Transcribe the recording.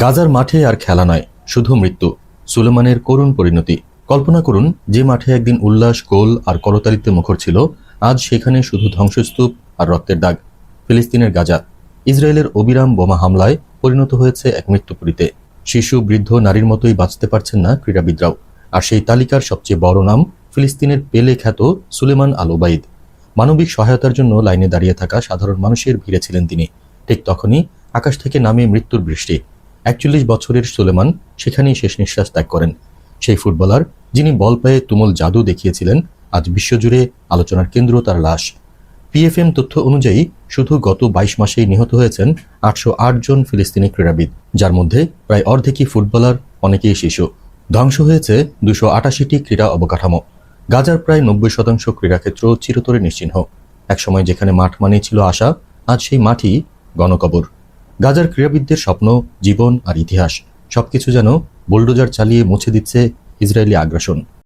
গাজার মাঠে আর খেলা নয়, শুধু মৃত্যু। সুলেমানের করুণ পরিণতি। কল্পনা করুন, যে মাঠে একদিন উল্লাস, গোল আর করতালিতে মুখর ছিল, আজ সেখানে শুধু ধ্বংসস্তূপ আর রক্তের দাগ। ফিলিস্তিনের গাজা। ইসরায়েলের অবিরাম বোমা হামলায় পরিণত হয়েছে এক মৃত্যুপুরীতে। শিশু, বৃদ্ধ, নারীর মতোই বাঁচতে পারছেন না ক্রীড়াবিদরাও। আর সেই তালিকার সবচেয়ে বড় নাম ফিলিস্তিনের পেলে খ্যাত সুলেমান আল ওবাইদ। মানবিক সহায়তার জন্য লাইনে দাঁড়িয়ে থাকা সাধারণ মানুষের ভিড়ে ছিলেন তিনি। ঠিক তখনই আকাশ থেকে নামে মৃত্যুর বৃষ্টি। একচল্লিশ বছরের সুলেমান সেখানেই শেষ নিঃশ্বাস ত্যাগ করেন। সেই ফুটবলার, যিনি বল পেয়ে তুমুল জাদু দেখিয়েছিলেন, আজ বিশ্বজুড়ে আলোচনার কেন্দ্র তার লাশ। পিএফএম তথ্য অনুযায়ী, শুধু গত বাইশ মাসেই নিহত হয়েছেন আটশো আট জন ফিলিস্তিনি ক্রীড়াবিদ, যার মধ্যে প্রায় অর্ধেকই ফুটবলার, অনেকেই শিশু। ধ্বংস হয়েছে দুশো আটাশিটি ক্রীড়া অবকাঠামো। গাজার প্রায় নব্বই শতাংশ ক্রীড়াক্ষেত্র চিরতরে নিশ্চিহ্ন। একসময় যেখানে মাঠ মানেই ছিল আশা, আজ সেই মাঠই গণকবর। গাজার ক্রীড়াবিদদের স্বপ্ন জীবন আর ইতিহাস সবকিছু যেন বুলডোজার চালিয়ে মুছে দিচ্ছে ইসরায়েলি আগ্রাসন।